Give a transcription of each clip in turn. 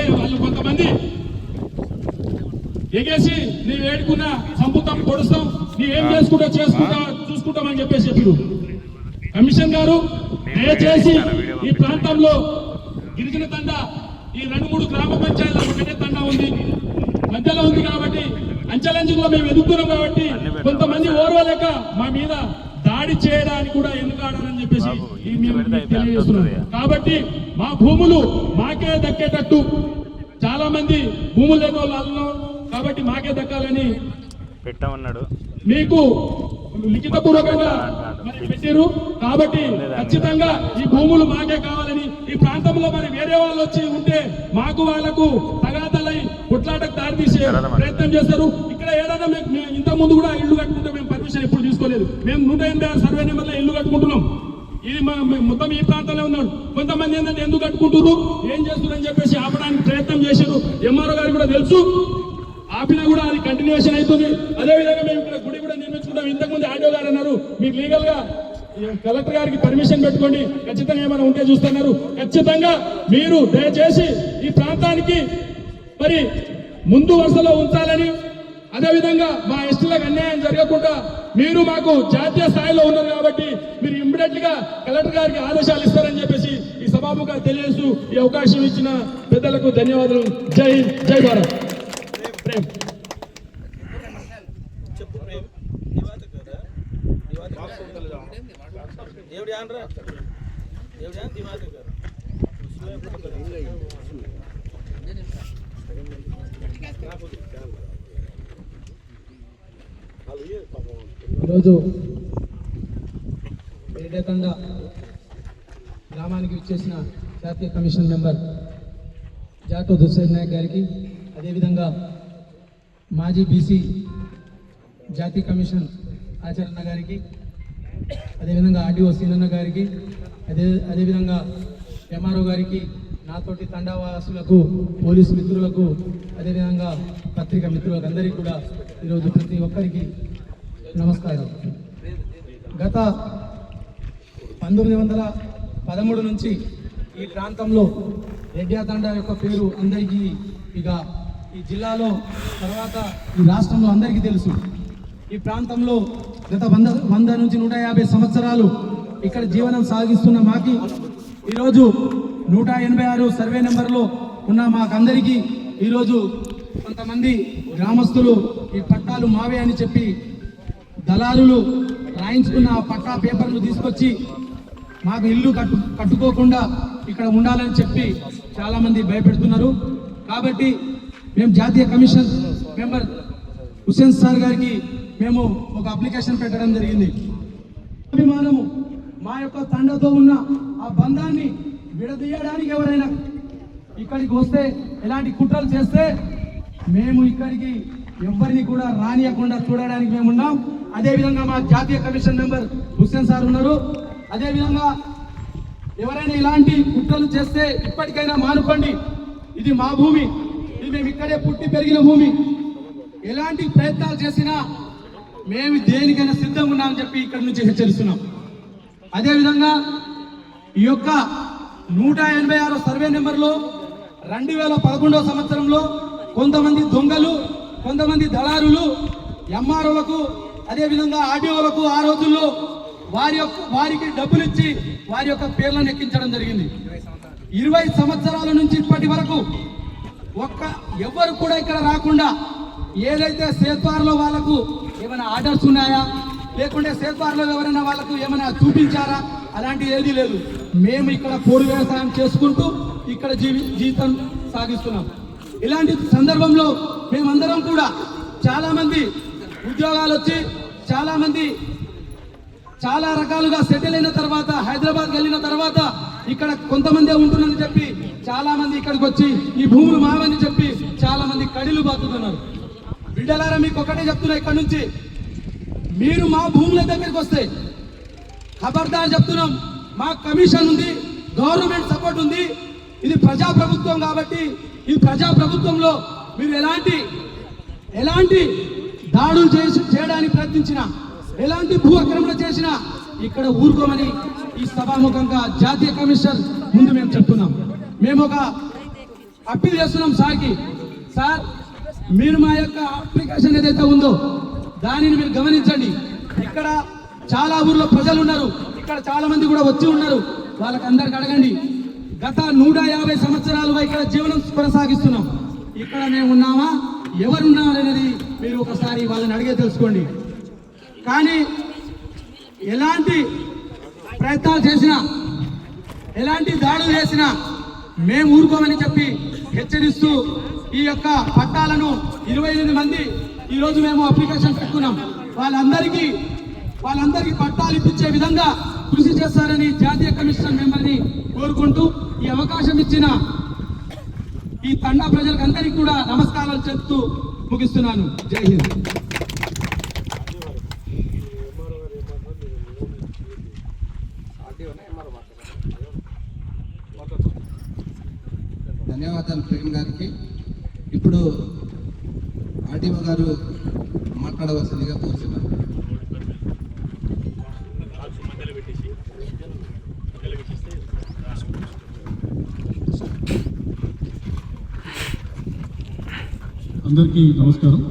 అడిగారు వాళ్ళు కొంతమంది ఎగేసి నీ వేడుకున్నా చంపుతాం పొడుస్తాం నీవేం చేసుకుంటా చేసుకుంటా చూసుకుంటామని చెప్పేసి చెప్పారు. కమిషన్ గారు దయచేసి ఈ ప్రాంతంలో గిరిజన తండ ఈ రెండు మూడు గ్రామ పంచాయతీల ఒకటే తండ ఉంది. మధ్యలో ఉంది కాబట్టి అంచెలంచెలో మేము ఎదుగుతున్నాం కాబట్టి కొంతమంది ఓర్వలేక మా మీద దాడి చేయడానికి కూడా ఎందుకాడని చెప్పేసి తెలియజేస్తున్నాం. కాబట్టి మా భూములు మాకే దక్కేటట్టు చాలా మంది భూములు లేని వాళ్ళు కాబట్టి మాకే దక్కాలని పెట్టామన్నాడు. మీకు లిఖితపూర్వకంగా మరి పెట్టారు కాబట్టి ఖచ్చితంగా ఈ భూములు మాకే కావాలని ఈ ప్రాంతంలో మరి వేరే వాళ్ళు వచ్చి ఉంటే మాకు వాళ్ళకు తగాదలై కొట్లాటకు దారితీసే ప్రయత్నం చేస్తారు. ఇక్కడ ఏదైనా ఇంత ముందు కూడా ఇల్లు కట్టుకుంటే మేము పర్మిషన్ ఎప్పుడు తీసుకోలేదు మేము నూట ఎనభై ఆరు సర్వే నెంబర్లో ఇల్లు కట్టుకుంటున్నాం. ఇది మా మొత్తం ఈ ప్రాంతంలో ఉన్నాడు. కొంతమంది ఏంటంటే ఎందుకు కట్టుకుంటున్నారు ఏం చేస్తున్నారని చెప్పేసి ఆపడానికి ప్రయత్నం చేశారు. ఎంఆర్ఓ గారికి కూడా తెలుసు. ఆపినా కూడా అది కంటిన్యూషన్ అవుతుంది. అదే విధంగా మేము ఇక్కడ గుడి కూడా నిర్మించుకుంటాం. ఇంతకుముందు ఆడియో గారు అన్నారు మీరు లీగల్గా కలెక్టర్ గారికి పర్మిషన్ పెట్టుకోండి. ఖచ్చితంగా ఏమైనా ఉంటే చూస్తున్నారు. ఖచ్చితంగా మీరు దయచేసి ఈ ప్రాంతానికి మరి ముందు వరుసలో ఉంచాలని అదే విధంగా మా ఎస్టీలకు అన్యాయం జరగకుండా మీరు మాకు జాతీయ స్థాయిలో ఉన్నారు కాబట్టి మీరు ఇమ్మీడియట్గా కలెక్టర్ గారికి ఆదేశాలు ఇస్తారని చెప్పేసి ఈ సభాముఖంగా తెలియజేస్తూ ఈ అవకాశం ఇచ్చిన పెద్దలకు ధన్యవాదాలు. జై హింద్, జై భారత్. ప్రేమ్ దేవుడి ఆనరా దేవుడి ఆన్ దిమాగ్ గారు. ఈరోజు ఏడేతండ గ్రామానికి వచ్చేసిన జాతీయ కమిషన్ మెంబర్ జాటో దుస్సేద్ నాయక్ గారికి అదేవిధంగా మాజీ బీసీ జాతీయ కమిషన్ ఆచరణ గారికి అదేవిధంగా ఆర్డీఓ సీనన్న గారికి అదే అదేవిధంగా ఎంఆర్ఓ గారికి నాతోటి తండావాసులకు పోలీసు మిత్రులకు అదేవిధంగా పత్రికా మిత్రులకు అందరికీ కూడా ఈరోజు ప్రతి ఒక్కరికి నమస్కారం. గత పంతొమ్మిది వందల పదమూడు నుంచి ఈ ప్రాంతంలో రెడ్యాతండ యొక్క పేరు అందరికీ ఇక ఈ జిల్లాలో తర్వాత ఈ రాష్ట్రంలో అందరికీ తెలుసు. ఈ ప్రాంతంలో గత వంద వంద నుంచి నూట యాభై సంవత్సరాలు ఇక్కడ జీవనం సాగిస్తున్న మాకి ఈరోజు నూట ఎనభై ఆరు సర్వే నెంబర్లో ఉన్న మాకందరికీ ఈరోజు కొంతమంది గ్రామస్తులు ఈ పట్టాలు మావే అని చెప్పి దళారులు రాయించుకున్న ఆ పట్టా పేపర్లు తీసుకొచ్చి మాకు ఇల్లు కట్టు కట్టుకోకుండా ఇక్కడ ఉండాలని చెప్పి చాలామంది భయపెడుతున్నారు. కాబట్టి మేము జాతీయ కమిషన్ మెంబర్ హుసేన్ సార్ గారికి మేము ఒక అప్లికేషన్ పెట్టడం జరిగింది. అభిమానము మా యొక్క తండతో ఉన్న ఆ బంధాన్ని విడదీయడానికి ఎవరైనా ఇక్కడికి వస్తే ఎలాంటి కుట్రలు చేస్తే మేము ఇక్కడికి ఎవరిని కూడా రానియకుండా చూడడానికి మేము ఉన్నాం. అదేవిధంగా మా జాతీయ కమిషన్ మెంబర్ హుస్సేన్ సార్ ఉన్నారు. అదేవిధంగా ఎవరైనా ఇలాంటి కుట్రలు చేస్తే ఇప్పటికైనా మానుకోండి. ఇది మా భూమి. ఇది మేము ఇక్కడే పుట్టి పెరిగిన భూమి. ఎలాంటి ప్రయత్నాలు చేసినా మేము దేనికైనా సిద్ధంగా ఉన్నామని చెప్పి ఇక్కడ నుంచి హెచ్చరిస్తున్నాం. అదేవిధంగా ఈ యొక్క నూట ఎనభై ఆరో సర్వే నెంబర్లో రెండు వేల పదకొండవ సంవత్సరంలో కొంతమంది దొంగలు కొంతమంది దళారులు ఎంఆర్ఓలకు అదేవిధంగా ఆర్డీఓలకు ఆ రోజుల్లో వారి యొక్క వారికి డబ్బులు ఇచ్చి వారి యొక్క పేర్లను ఎక్కించడం జరిగింది. ఇరవై సంవత్సరాల నుంచి ఇప్పటి వరకు ఒక్క ఎవరు కూడా ఇక్కడ రాకుండా ఏదైతే సేత్వార్లో వాళ్ళకు ఏమైనా ఆర్డర్స్ ఉన్నాయా? లేకుంటే సేత్వార్లో ఎవరైనా వాళ్ళకు ఏమైనా చూపించారా? అలాంటి ఏదీ లేదు. మేము ఇక్కడ కోడి వ్యవసాయం చేసుకుంటూ ఇక్కడ జీవి జీవితం సాగిస్తున్నాం. ఇలాంటి సందర్భంలో మేమందరం కూడా చాలామంది ఉద్యోగాలు వచ్చి చాలా మంది చాలా రకాలుగా సెటిల్ అయిన తర్వాత హైదరాబాద్కి వెళ్ళిన తర్వాత ఇక్కడ కొంతమందే ఉంటుందని చెప్పి చాలా మంది ఇక్కడికి వచ్చి ఈ భూములు మావని చెప్పి చాలా మంది కడిలు బాతుతున్నారు. బిడ్డలారా మీకు ఒకటే చెప్తున్నా ఇక్కడ నుంచి. మీరు మా భూముల దగ్గరికి వస్తే ఖబర్దార్ చెప్తున్నాం మా కమిషన్ ఉంది గవర్నమెంట్ సపోర్ట్ ఉంది ఇది ప్రజా ప్రభుత్వం కాబట్టి ఈ ప్రజా ప్రభుత్వంలో మీరు ఎలాంటి ఎలాంటి దాడులు చేసి చేయడానికి ప్రయత్నించినా ఎలాంటి భూ అక్రమణ చేసినా ఇక్కడ ఊరుకోమని ఈ సభాముఖంగా జాతీయ కమిషనర్ ముందు మేము చెప్తున్నాం. మేము ఒక అప్పీల్ చేస్తున్నాం సార్కి. సార్ మీరు మా యొక్క అప్లికేషన్ ఏదైతే ఉందో దానిని మీరు గమనించండి. ఇక్కడ చాలా ఊర్లో ప్రజలు ఉన్నారు. ఇక్కడ చాలా మంది కూడా వచ్చి ఉన్నారు. వాళ్ళకి అందరికి అడగండి. గత నూట యాభై సంవత్సరాలుగా ఇక్కడ జీవనం కొనసాగిస్తున్నాం. ఇక్కడ మేము ఉన్నామా? ఎవరున్నారనేది మీరు ఒకసారి వాళ్ళని అడిగే తెలుసుకోండి. కానీ ఎలాంటి ప్రయత్నాలు చేసినా ఎలాంటి దాడులు చేసినా మేము ఊరుకోమని చెప్పి హెచ్చరిస్తూ ఈ యొక్క పట్టాలను ఇరవై ఎనిమిది మంది ఈరోజు మేము అప్లికేషన్ పెట్టుకున్నాం. వాళ్ళందరికీ వాళ్ళందరికీ పట్టాలు ఇప్పించే విధంగా కృషి చేస్తారని జాతీయ కమిషన్ మిమ్మల్ని కోరుకుంటూ ఈ అవకాశం ఇచ్చిన ఈ తండా ప్రజలకందరికీ కూడా నమస్కారాలు చెప్తూ ముగిస్తున్నాను. జై హింద్. ధన్యవాదాలు ప్రేమ్ గారికి. ఇప్పుడు ఆర్టీఓ గారు మాట్లాడవలసిందిగా కోరుతున్నాను అందరికీ నమస్కారం.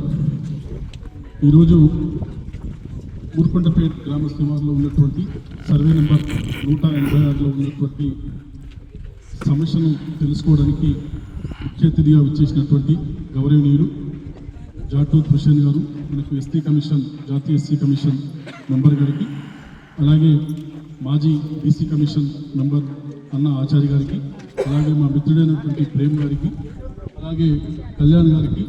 ఈరోజు ఊరుకొండపేట గ్రామ శ్రీనివాసంలో ఉన్నటువంటి సర్వే నెంబర్ నూట ఎనభై ఆరులో ఉన్నటువంటి సమస్యను తెలుసుకోవడానికి ముఖ్య అతిథిగా వచ్చేసినటువంటి గౌరవనీయులు జాటూత్ హుషేన్ గారు మనకు ఎస్టీ కమిషన్ జాతీయ ఎస్సీ కమిషన్ మెంబర్ గారికి అలాగే మాజీ బీసీ కమిషన్ మెంబర్ అన్న ఆచార్య గారికి అలాగే మా మిత్రుడైనటువంటి ప్రేమ్ గారికి అలాగే కళ్యాణ్ గారికి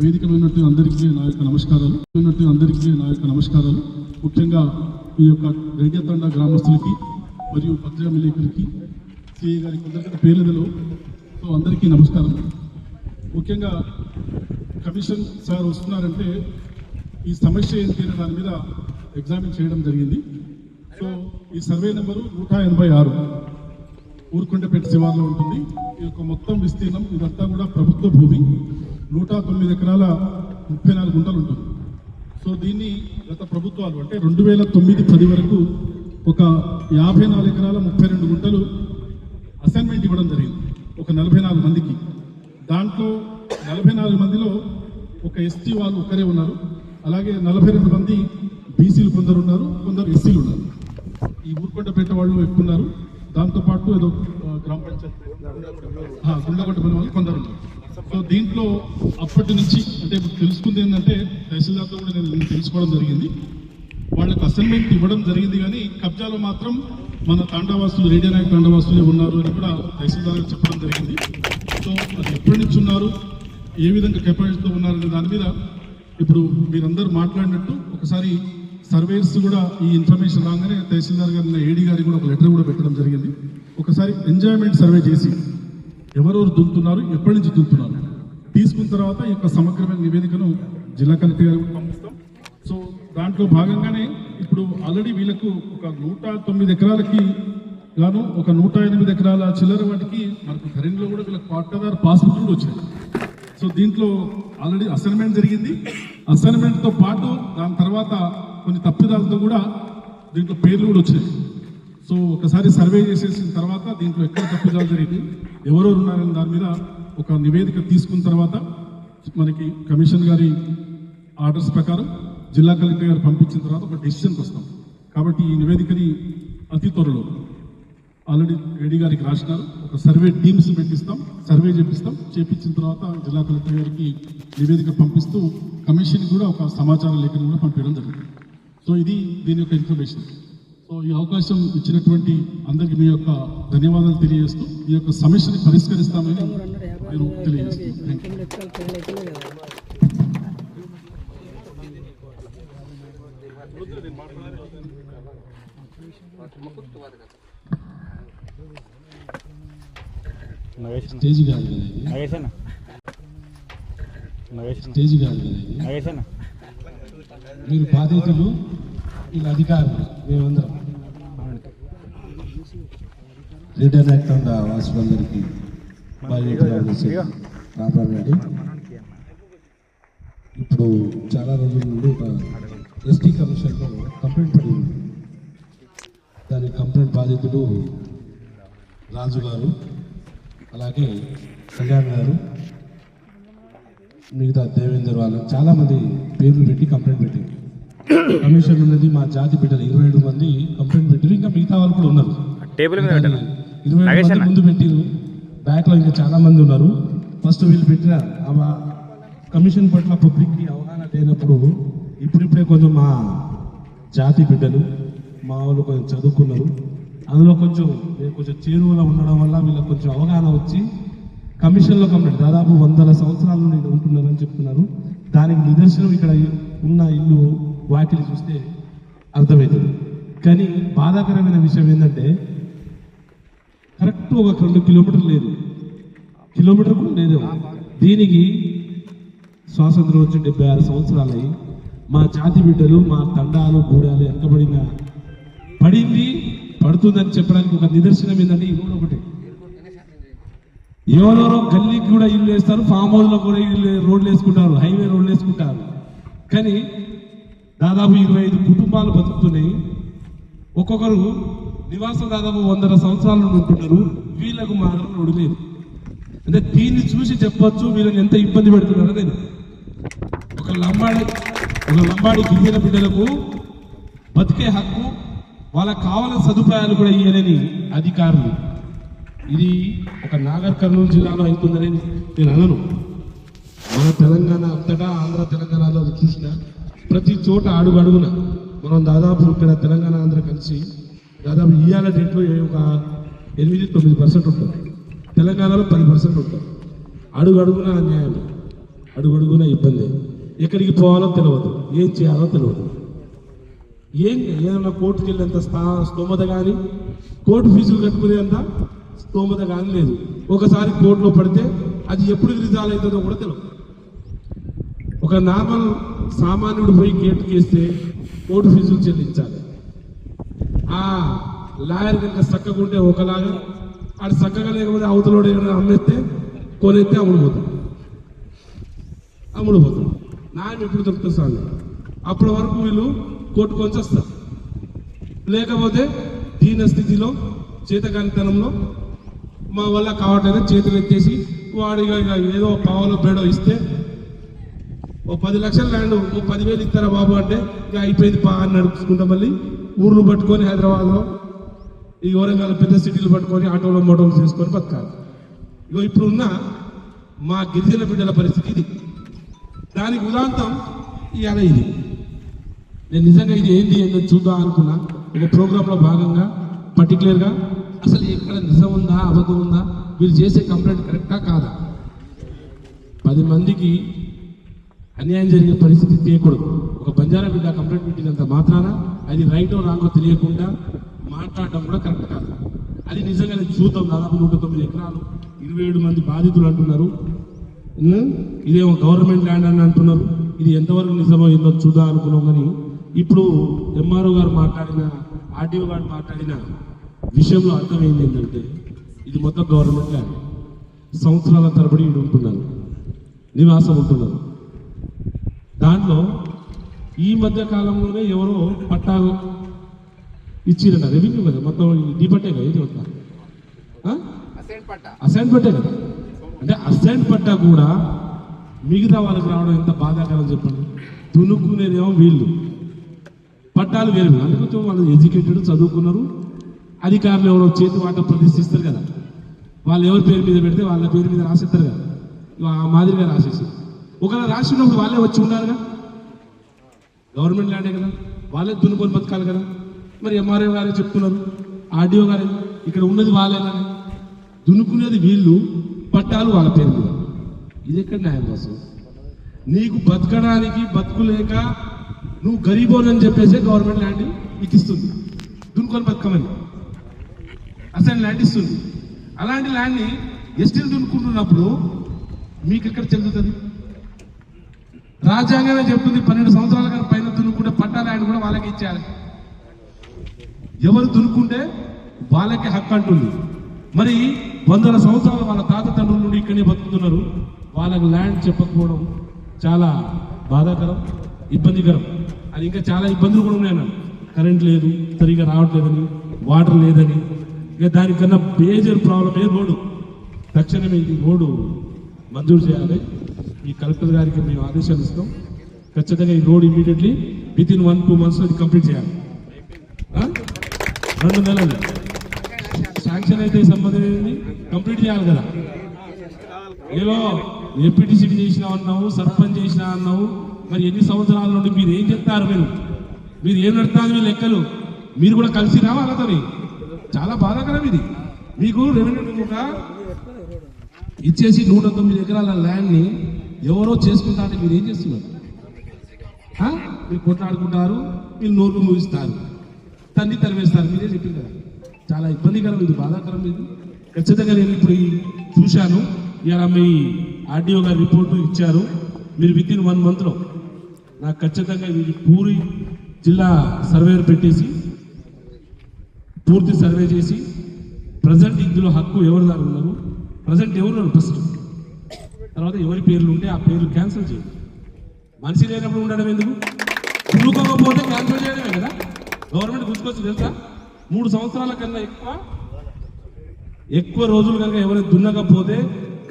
వేదికమైనటువంటి అందరికీ నా యొక్క నమస్కారాలు ఉన్నట్టు అందరికీ నా యొక్క నమస్కారాలు. ముఖ్యంగా ఈ యొక్క రెడ్యతండ గ్రామస్తులకి మరియు పత్రికా విలేకరులకి సిఐ గారికి అందరికీ పేర్లు సో అందరికీ నమస్కారం. ముఖ్యంగా కమిషన్ సార్ వస్తున్నారంటే ఈ సమస్య ఏంటి అనే దాని మీద ఎగ్జామిన్ చేయడం జరిగింది. సో ఈ సర్వే నెంబరు నూట ఎనభై ఆరు ఊరుకొండపేట శివార్లో ఉంటుంది. ఈ యొక్క మొత్తం విస్తీర్ణం ఇదంతా కూడా ప్రభుత్వ భూమి. నూట తొమ్మిది ఎకరాల ముప్పై నాలుగు గుంటలు ఉంటుంది. సో దీన్ని గత ప్రభుత్వాలు అంటే రెండు వేల తొమ్మిది పది వరకు ఒక యాభై నాలుగు ఎకరాల ముప్పై రెండు గుంటలు అసైన్మెంట్ ఇవ్వడం జరిగింది. ఒక నలభై నాలుగు మందికి. దాంట్లో నలభై నాలుగు మందిలో ఒక ఎస్టీ వాళ్ళు ఒక్కరే ఉన్నారు. అలాగే నలభై రెండు మంది బీసీలు కొందరు ఉన్నారు కొందరు ఎస్సీలు ఉన్నారు. ఈ ఊరుకొండపేట వాళ్ళు ఎక్కువ ఉన్నారు. దాంతోపాటు ఏదో గ్రామ పంచాయతీ గుండగొట్ట పని వాళ్ళు కొందరు ఉన్నారు. సో దీంట్లో అప్పటి నుంచి అంటే ఇప్పుడు తెలుసుకుంది ఏంటంటే తహసీల్దార్తో కూడా నేను తెలుసుకోవడం జరిగింది. వాళ్ళకి అసైన్మెంట్ ఇవ్వడం జరిగింది కానీ కబ్జాలో మాత్రం మన తాండావాసులు రేడియో నాయక్ తాండావాసులే ఉన్నారు అని కూడా తహసీల్దార్ చెప్పడం జరిగింది. సో అది ఎప్పటి నుంచి ఉన్నారు ఏ విధంగా కెపాసిటీతో ఉన్నారనే దాని మీద ఇప్పుడు మీరందరూ మాట్లాడినట్టు ఒకసారి సర్వేస్ కూడా ఈ ఇన్ఫర్మేషన్ రాగానే తహసీల్దార్ గారి ఏడీ గారికి కూడా ఒక లెటర్ కూడా పెట్టడం జరిగింది. ఒకసారి ఎంజాయ్మెంట్ సర్వే చేసి ఎవరెవరు దుంతున్నారు ఎప్పటి నుంచి దుంతున్నారు తీసుకున్న తర్వాత ఈ యొక్క సమగ్రమైన నివేదికను జిల్లా కలెక్టర్ గారికి పంపిస్తాం. సో దాంట్లో భాగంగానే ఇప్పుడు ఆల్రెడీ వీళ్ళకు ఒక నూట తొమ్మిది ఎకరాలకి గాను ఒక నూట ఎనిమిది ఎకరాల చిల్లర వాటికి మనకు కరెంట్లో కూడా వీళ్ళకి పట్టదారు పాస్బుక్ కూడా వచ్చాయి సో దీంట్లో ఆల్రెడీ అసైన్మెంట్ జరిగింది. అసైన్మెంట్తో పాటు దాని తర్వాత కొన్ని తప్పిదాలతో కూడా దీంట్లో పేర్లు కూడా వచ్చాయి సో ఒకసారి సర్వే చేసేసిన తర్వాత దీంట్లో ఎక్కడ తప్పిదాలు జరిగింది ఎవరెవరు ఉన్నారని దాని మీద ఒక నివేదిక తీసుకున్న తర్వాత మనకి కమిషన్ గారి ఆర్డర్స్ ప్రకారం జిల్లా కలెక్టర్ గారు పంపించిన తర్వాత ఒక డెసిషన్కి వస్తాం. కాబట్టి ఈ నివేదికని అతి త్వరలో ఆల్రెడీ రెడ్డి గారికి రాసినారు. ఒక సర్వే టీమ్స్ పెట్టిస్తాం సర్వే చేపిస్తాం. చేపించిన తర్వాత జిల్లా కలెక్టర్ గారికి నివేదిక పంపిస్తూ కమిషన్ కూడా ఒక సమాచార లేఖను కూడా పంపించడం జరుగుతుంది. సో ఇది దీని యొక్క ఇన్ఫర్మేషన్. సో ఈ అవకాశం ఇచ్చినటువంటి అందరికీ మీ యొక్క ధన్యవాదాలు తెలియజేస్తూ ఈ యొక్క సమస్యని పరిష్కరిస్తామని నేను తెలియజేస్తున్నాను స్టేజ్ కాదు కదా స్టేజ్ కాదు కదా మీరు బాధితులు వీళ్ళ అధికారులు మేమందరం. రిటర్న్ యాక్ట్ వాసులందరికీ కాపాడండి ఇప్పుడు చాలా రోజుల నుండి ఒక ఎస్టీ కమిషన్లో కంప్లైంట్ పడి ఉంది. దాని కంప్లైంట్ బాధితుడు రాజు గారు అలాగే కళ్యాణ్ గారు మిగతా దేవేందర్ వాళ్ళు చాలామంది పేర్లు పెట్టి కంప్లైంట్ పెట్టారు కమిషన్ ఉన్నది మా జాతి బిడ్డలు ఇరవై ఏడు మంది కంప్లైంట్ పెట్టారు ఇంకా మిగతా వాళ్ళు కూడా ఉన్నారు. టేబుల్ మీద? ఇరవై ఏడు మంది. ముందు పెట్టిరు బ్యాక్లో ఇంకా చాలా మంది ఉన్నారు. ఫస్ట్ వీళ్ళు పెట్టిన కమిషన్ పట్ల పబ్లిక్కి అవగాహన లేనప్పుడు ఇప్పుడిప్పుడే కొంచెం మా జాతి బిడ్డలు మా వాళ్ళు కొంచెం చదువుకున్నారు. అందులో కొంచెం నేను కొంచెం చేరువలో ఉండడం వల్ల వీళ్ళకి కొంచెం అవగాహన వచ్చి కమిషన్లో కంప్లీట్. దాదాపు వందల సంవత్సరాల ఇక్కడ ఉంటున్నారని చెప్తున్నారు. దానికి నిదర్శనం ఇక్కడ ఉన్న ఇల్లు వాకిలి చూస్తే అర్థమవుతుంది. కానీ బాధాకరమైన విషయం ఏంటంటే కరెక్ట్ ఒక రెండు కిలోమీటర్లు లేదు. కిలోమీటర్ కూడా లేదు. దీనికి స్వాతంత్రం వచ్చి డెబ్బై ఆరు సంవత్సరాలై మా జాతి బిడ్డలు మా తండాలు గూడాలు వెనకబడిన పడింది పడుతుందని చెప్పడానికి ఒక నిదర్శనం ఏంటంటే ఈ రోడ్ ఒకటి. ఎవరెవరో గల్లీకి కూడా ఇల్లు వేస్తారు ఫామ్ హౌస్లో కూడా ఇల్లు రోడ్లు వేసుకుంటారు హైవే రోడ్లు వేసుకుంటారు. కానీ దాదాపు ఇరవై ఐదు కుటుంబాలు బతుకుతున్నాయి. ఒక్కొక్కరు నివాసం దాదాపు వందల సంవత్సరాల నుండి ఉంటున్నారు. వీళ్ళకు మాత్రం రోడ్డు లేదు. అంటే దీన్ని చూసి చెప్పొచ్చు వీళ్ళని ఎంత ఇబ్బంది పెడుతున్నారో నేను ఒక లంబాడి ఒక లంబాడి గిరిజన బిడ్డలకు బతికే హక్కు వాళ్ళకు కావాలని సదుపాయాలు కూడా ఇవ్వలేని అధికారులు. ఇది ఒక నాగర్ కర్నూలు జిల్లాలో అవుతుందని నేను అనను. మన తెలంగాణ అంతటా ఆంధ్ర తెలంగాణలో చూసినా ప్రతి చోట అడుగు అడుగున మనం దాదాపు ఇక్కడ తెలంగాణ ఆంధ్ర కలిసి దాదాపు ఇవాళ డేట్లో ఒక ఎనిమిది తొమ్మిది పర్సెంట్ ఉంటాం తెలంగాణలో పది పర్సెంట్ ఉంటాం అడుగు అడుగున అన్యాయం. అడుగు అడుగున ఇబ్బంది. ఎక్కడికి పోవాలో తెలియదు ఏం చేయాలో తెలియదు ఏం ఏదైనా కోర్టుకి వెళ్ళేంత స్థా స్తోమత కానీ కోర్టు ఫీజులు కట్టుకునేంత స్తోమత కానీ లేదు. ఒకసారి కోర్టులో పడితే అది ఎప్పుడు రిజాల్వ్ అవుతుందో కూడా తెలియదు ఒక నార్మల్ సామాన్యుడు పోయి గేట్కి వేస్తే కోర్టు ఫీజులు చెల్లించాలి. ఆ లాయర్ కనుక చక్కగా ఉంటే ఒకలాగా ఆడు చక్కగా లేకపోతే అవతలోడు ఏమైనా అమ్మేస్తే కొనేస్తే అమ్ముడు పోతాడు. అమ్ముడు ఎప్పుడు దొరుకుతుంది స్వామి? అప్పటి వరకు వీళ్ళు కొట్టుకొని వస్తారు. లేకపోతే దీన స్థితిలో చేతకానితనంలో మా వల్ల కావట్లేదు చేతులు ఎత్తేసి వాడిగా ఇక ఏదో పావులో బేడో ఇస్తే ఓ పది లక్షలు ల్యాండ్ ఓ పదివేలు ఇస్తారా బాబు అంటే ఇక అయిపోయింది పా అని నడుపుకుంటా మళ్ళీ. ఊర్లు పట్టుకొని హైదరాబాద్లో ఈ వరంగల్ పెద్ద సిటీలు పట్టుకొని ఆటోలో మోటోలు చేసుకొని బతకాలి. ఇగో ఇప్పుడున్న మా గిరిజన బిడ్డల పరిస్థితి ఇది. దానికి ఉదాంతం ఇవాళ ఇది. నేను నిజంగా ఇది ఏంది ఏందో చూద్దాం అనుకున్నా. ఒక ప్రోగ్రాంలో భాగంగా పర్టికులర్గా అసలు ఎక్కడ నిజం ఉందా అబద్ధం ఉందా వీళ్ళు చేసే కంప్లైంట్ కరెక్టా కాదా? పది మందికి అన్యాయం జరిగే పరిస్థితి తీయకూడదు. ఒక బంజారా బిడ్డ కంప్లైంట్ పెట్టినంత మాత్రాన అది రైటో రాంగో తెలియకుండా మాట్లాడటం కూడా కరెక్ట్ కాదు. అది నిజంగా నేను చూద్దాం. దాదాపు నూట తొమ్మిది ఎకరాలు ఇరవై ఏడు మంది బాధితులు అంటున్నారు. ఇదేమో గవర్నమెంట్ ల్యాండ్ అని అంటున్నారు. ఇది ఎంతవరకు నిజమో ఏందో చూద్దాం అనుకున్నాం కానీ ఇప్పుడు ఎంఆర్ఓ గారు మాట్లాడిన ఆర్టీఓ గారు మాట్లాడిన విషయంలో అర్థమైంది ఏంటంటే ఇది మొత్తం గవర్నమెంట్ ల్యాండ్. సంవత్సరాల తరబడి ఈడు ఉంటున్నారు నివాసం ఉంటున్నారు దాంట్లో ఈ మధ్య కాలంలోనే ఎవరో పట్టాలు ఇచ్చిరట రెవెన్యూ కదా మొత్తం ఈ పట్టే కదా ఇది మొత్తం? అసైన్ పట్టే. కదా. అంటే అసైన్ పట్టా కూడా మిగతా వాళ్ళకి రావడం ఎంత బాధాకరం చెప్పండి? దునుక్కునేదేమో వీళ్ళు. పట్టాలు వేరు అంటే కొంచెం వాళ్ళు ఎడ్యుకేటెడ్ చదువుకున్నారు. అధికారులు ఎవరో చేతి వాట ప్రదర్శిస్తారు కదా. వాళ్ళు ఎవరి పేరు మీద పెడితే వాళ్ళ పేరు మీద రాసిస్తారు కదా. ఆ మాదిరిగా రాసేసి. ఒకవేళ రాసినప్పుడు వాళ్ళే వచ్చి ఉన్నారుగా? గవర్నమెంట్ ల్యాండే కదా? వాళ్ళే దున్నుకొని బతకాలి కదా? మరి ఎంఆర్ఏ గారే చెప్తున్నారు ఆర్డీఓ గారే ఇక్కడ ఉన్నది వాళ్ళేనా దున్నుకునేది వీళ్ళు పట్టాలు వాళ్ళ పేరు మీద. ఇది ఎక్కడ న్యాయం కోసం నీకు బతకడానికి బతుకులేక నువ్వు గరీబోనని చెప్పేసి గవర్నమెంట్ ల్యాండ్ నీకు ఇస్తుంది దున్నుకొని బతకమని. అసలు ల్యాండ్ ఇస్తుంది. అలాంటి ల్యాండ్ని ఎస్టీలు దున్నుకుంటున్నప్పుడు మీకు ఎక్కడ చెందుతుంది? రాజ్యాంగమే చెప్తుంది పన్నెండు సంవత్సరాల కన్నా పైన దున్నుకుంటే పట్టాలు కూడా వాళ్ళకి ఇచ్చారు. ఎవరు దున్నుకుంటే వాళ్ళకి హక్కు అంటుంది. మరి వందల సంవత్సరాలు వాళ్ళ తాత తండ్రుల నుండి ఇక్కడనే బతుకుతున్నారు. వాళ్ళకి ల్యాండ్ చెప్పకపోవడం చాలా బాధాకరం ఇబ్బందికరం. అది ఇంకా చాలా ఇబ్బందులు కూడా ఉన్నాయి అన్నాడు. కరెంట్ లేదు సరిగా రావట్లేదని వాటర్ లేదని. ఇక దానికన్నా మేజర్ ప్రాబ్లం ఏ రోడ్డు? తక్షణమే ఇది రోడ్డు మంజూరు చేయాలి. ఈ కలెక్టర్ గారికి మేము ఆదేశాలు ఇస్తాం. ఖచ్చితంగా ఈ road immediately within one two months అది కంప్లీట్ చేయాలి. రెండు నెలలు. శాంక్షన్ అయితే సంబంధం కంప్లీట్ చేయాలి కదా. ఏదో ఎంపీటీసీ చేసినా అన్నావు సర్పంచ్ చేసినా అన్నావు మరి ఎన్ని సంవత్సరాల నుండి మీరు ఏం చెప్తారు మీరు? మీరు ఏం నడుపుతారు మీ లెక్కలు? మీరు కూడా కలిసి రావాలతని చాలా బాధాకరం ఇది. మీకు రెవెన్యూ ఒక ఇచ్చేసి నూట తొమ్మిది ఎకరాల ల్యాండ్ని ఎవరో చేసుకుంటా మీరు ఏం చేస్తున్నారు? మీరు కొట్లాడుకుంటారు మీరు నోర్లు మూవిస్తారు తండ్రి తరివేస్తారు మీరే చెప్పింది కదా. చాలా ఇబ్బందికరం ఇది బాధాకరం ఇది. ఖచ్చితంగా నేను ఇప్పుడు చూశాను. ఇలా మీ ఆర్డీఓ గారు రిపోర్టు ఇచ్చారు. మీరు విత్ ఇన్ వన్ మంత్లో నాకు ఖచ్చితంగా ఇది పూరి జిల్లా సర్వేర్ పెట్టేసి పూర్తి సర్వే చేసి ప్రజెంట్ ఇందులో హక్కు ఎవరు దాని ఉన్నారు? ప్రజెంట్ ఎవరు ఫస్ట్? తర్వాత ఎవరి పేర్లు ఉంటే ఆ పేర్లు క్యాన్సిల్ చేయండి మనిషి లేనప్పుడు ఉండడం ఎందుకు? కుళ్ళుకోకపోతే క్యాన్సిల్ చేయడమే కదా? గవర్నమెంట్ గుర్తుకొచ్చి తెలుసా? మూడు సంవత్సరాల కన్నా ఎక్కువ ఎక్కువ రోజులు కనుక ఎవరైనా దున్నకపోతే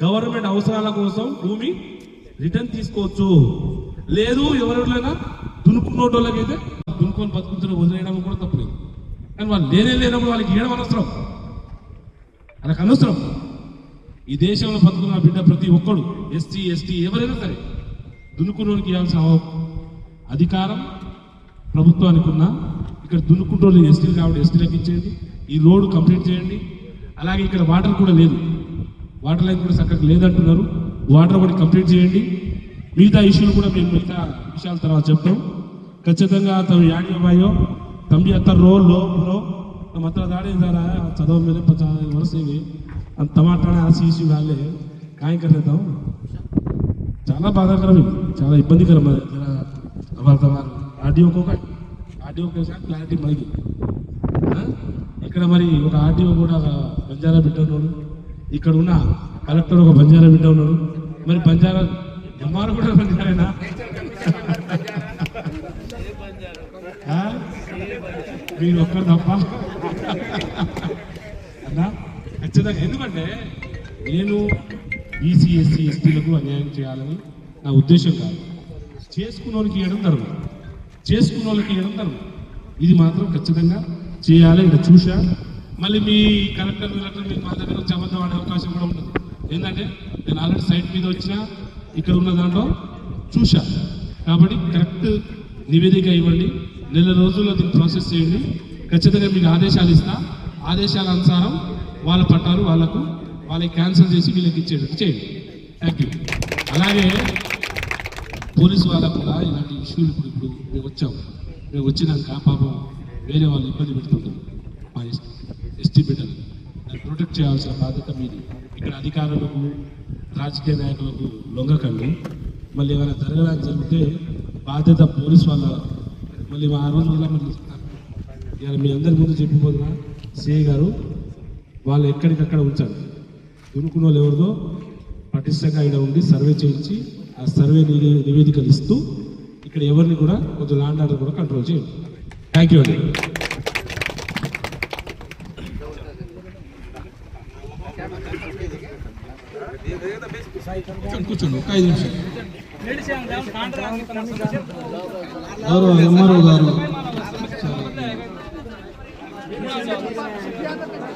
గవర్నమెంట్ అవసరాల కోసం భూమి రిటర్న్ తీసుకోవచ్చు. లేదు ఎవరైనా దున్నుకున్నోటోళ్ళకైతే దున్నుకొని బతుకుతున్న వదిలేయడం కూడా తప్పలేదు కానీ వాళ్ళు లేనే లేనప్పుడు వాళ్ళకి ఇవ్వడం అనవసరం. వాళ్ళకి అనవసరం. ఈ దేశంలో బతుకున్న బిడ్డ ప్రతి ఒక్కడు ఎస్టీ ఎస్టీ ఎవరైనా సరే దున్నుకున్నోడికి ఇవ్వాల్సిన అధికారం ప్రభుత్వానికి ఉన్న ఇక్కడ దున్నుకుంటోళ్ళు ఎస్టీలు కాబట్టి ఎస్టీలకు ఇచ్చేయండి ఈ రోడ్డు కంప్లీట్ చేయండి. అలాగే ఇక్కడ వాటర్ కూడా లేదు. వాటర్ లైన్ కూడా చక్కగా లేదంటున్నారు. వాటర్ ఒకటి కంప్లీట్ చేయండి. మిగతా ఇష్యూలు కూడా మేము మిగతా విషయాల తర్వాత చెప్తాం. ఖచ్చితంగా తమ యాడియో తమ్మి అత్త రో లో అత్త మత దాడి చదవ మీద చాలా వరసేవి अब टमाटर ఆశీసి వాళ్ళే కాయం కర్లేదాం చాలా బాధాకరం చాలా ఇబ్బందికరం వాళ్ళతో వారు. ఆర్డీఓ ఆర్డీఓ కేసారి క్లారిటీ మనకి. ఇక్కడ మరి ఒక ఆర్డీఓ కూడా బంజారా బిడ్డ ఉన్నాడు. ఇక్కడ ఉన్న కలెక్టర్ ఒక బంజారా బిడ్డ ఉన్నాడు. మరి బంజారా ఎంఆర్ కూడా బంజారేనా? మీరు ఒక్కరు తప్ప. అన్నా? ఖచ్చితంగా. ఎందుకంటే నేను బీసీ ఎస్సీ ఎస్టీలకు అన్యాయం చేయాలని నా ఉద్దేశం కాదు. చేసుకున్న వాళ్ళకి ఇవ్వడం ధర్మం. చేసుకున్న వాళ్ళకి ఇవ్వడం ధర్మం. ఇది మాత్రం ఖచ్చితంగా చేయాలి. ఇక్కడ చూసా మళ్ళీ మీ కలెక్టర్ కలెక్టర్ మీ మా దగ్గర వచ్చి అబద్ధం ఆడే అవకాశం కూడా ఉంటుంది ఏంటంటే నేను ఆల్రెడీ సైట్ మీద వచ్చిన ఇక్కడ ఉన్న దాంట్లో చూసా కాబట్టి కరెక్ట్ నివేదిక ఇవ్వండి. నెల రోజుల్లో దీన్ని ప్రాసెస్ చేయండి. ఖచ్చితంగా మీకు ఆదేశాలు ఇస్తా. ఆదేశాల అనుసారం వాళ్ళ పట్టాలు వాళ్ళకు వాళ్ళకి క్యాన్సిల్ చేసి వీళ్ళకి ఇచ్చేటట్టు చేయండి. థ్యాంక్ యూ అలాగే పోలీసు వాళ్ళకు కూడా ఇలాంటి ఇష్యూలు ఇప్పుడు ఇప్పుడు మేము వచ్చాం. మేము వచ్చినాక పాపం వేరే వాళ్ళు ఇబ్బంది పెడుతుంటారు మా ఎస్టీ బిడ్డలు. దాన్ని ప్రొటెక్ట్ చేయాల్సిన బాధ్యత మీది. ఇక్కడ అధికారులకు రాజకీయ నాయకులకు లొంగకండి. మళ్ళీ ఏమైనా జరగడానికి జరిగితే బాధ్యత పోలీస్ వాళ్ళ మళ్ళీ ఆ రోజు ఇలా మళ్ళీ ఇవాళ మీ అందరి ముందు చెప్పిపోతున్నా సిఐ గారు వాళ్ళు ఎక్కడికక్కడ ఉంచారు దునుకున్న వాళ్ళు ఎవరిదో పటిష్టంగా ఇక్కడ ఉండి సర్వే చేయించి ఆ సర్వే నివే- నివేదికలు ఇస్తూ ఇక్కడ ఎవరిని కూడా కొంచెం ల్యాండ్ ఆర్డర్ కూడా కంట్రోల్ చేయండి. థ్యాంక్ యూ అండి. కూర్చోండి కూర్చోండి ఒక ఐదు నిమిషాలు. గౌరవ ఎంఆర్ఓ గారు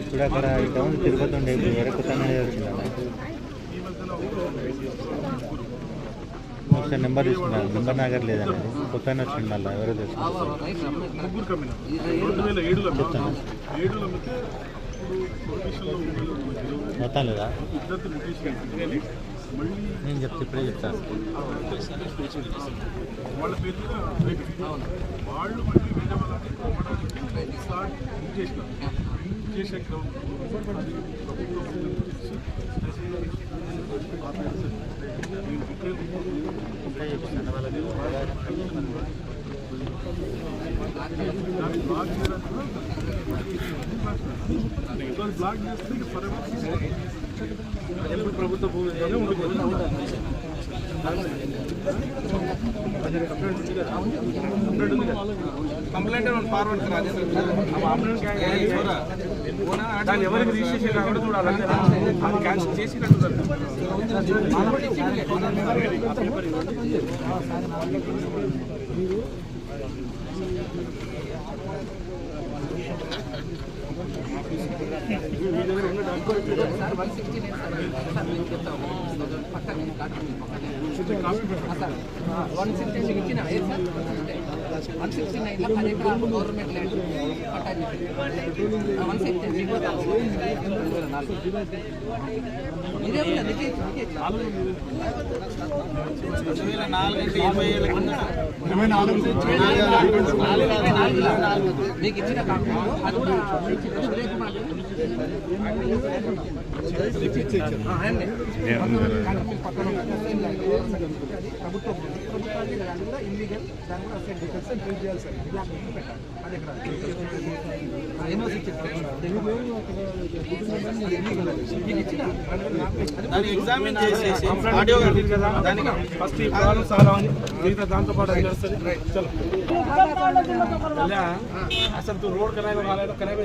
ఇప్పుడు అక్కడ టౌన్ తిరుపతి ఉండే వరకు వేరే ఒకసారి నెంబర్ తీసుకున్నారు నెంబర్ నా లేదండి కొత్త వచ్చింది మళ్ళీ. ఎవరో తెలుసుకున్నారు మొత్తం లేదా? నేను చెప్తే ఇప్పుడే చెప్తాను వాళ్ళ పేరు వాళ్ళు మళ్ళీ వేరే వాళ్ళని పంపడానికి స్టార్ట్ చేసినారు చేసే ప్రభుత్వం బ్లాక్ చేస్తే ఎప్పుడు ప్రభుత్వ భూమి కంప్లైంట్ ఫార్వర్డ్ దాన్ని ఎవరికి రిజిస్ట్రేషన్ కాకుండా చూడాలి. అది క్యాన్సిల్ చేసి వన్ సిక్స్టీ సిక్స్ ఇచ్చిన సార్ వన్ సిక్స్టీ నైన్లో పది ఎకరాలు గవర్నమెంట్ ల్యాండ్ పట్టాలి వన్ సిక్స్టీ ఇదే ఉన్నది ఇదే ఇదే. రెండు వేల నాలుగు అంటే ఇరవై ఏళ్ళ ఇరవై నాలుగు. మీకు ఇచ్చిన కాకుండా అది కూడా ప్రభుత్వం ప్రభుత్వాన్ని దాన్ని కూడా దాంతో పాటు అసలు రోడ్ కనైవే కాలేదు కనైవే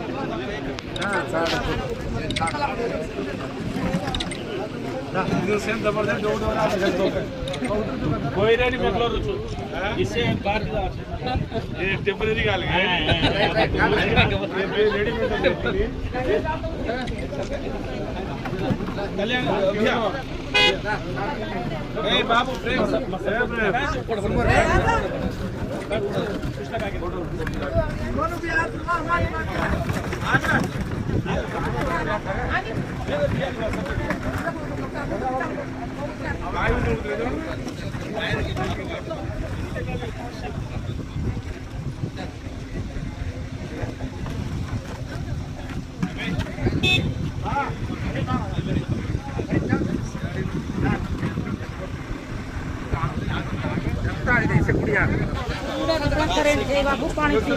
सेम जबरदस्त रोड हो रहा है कोई रेडी बेंगलोर चो इससे बात ये टेम्परेरी गाल गए रेडी में कल्याण भैया ए बाबू प्रेम बाबू पानी पी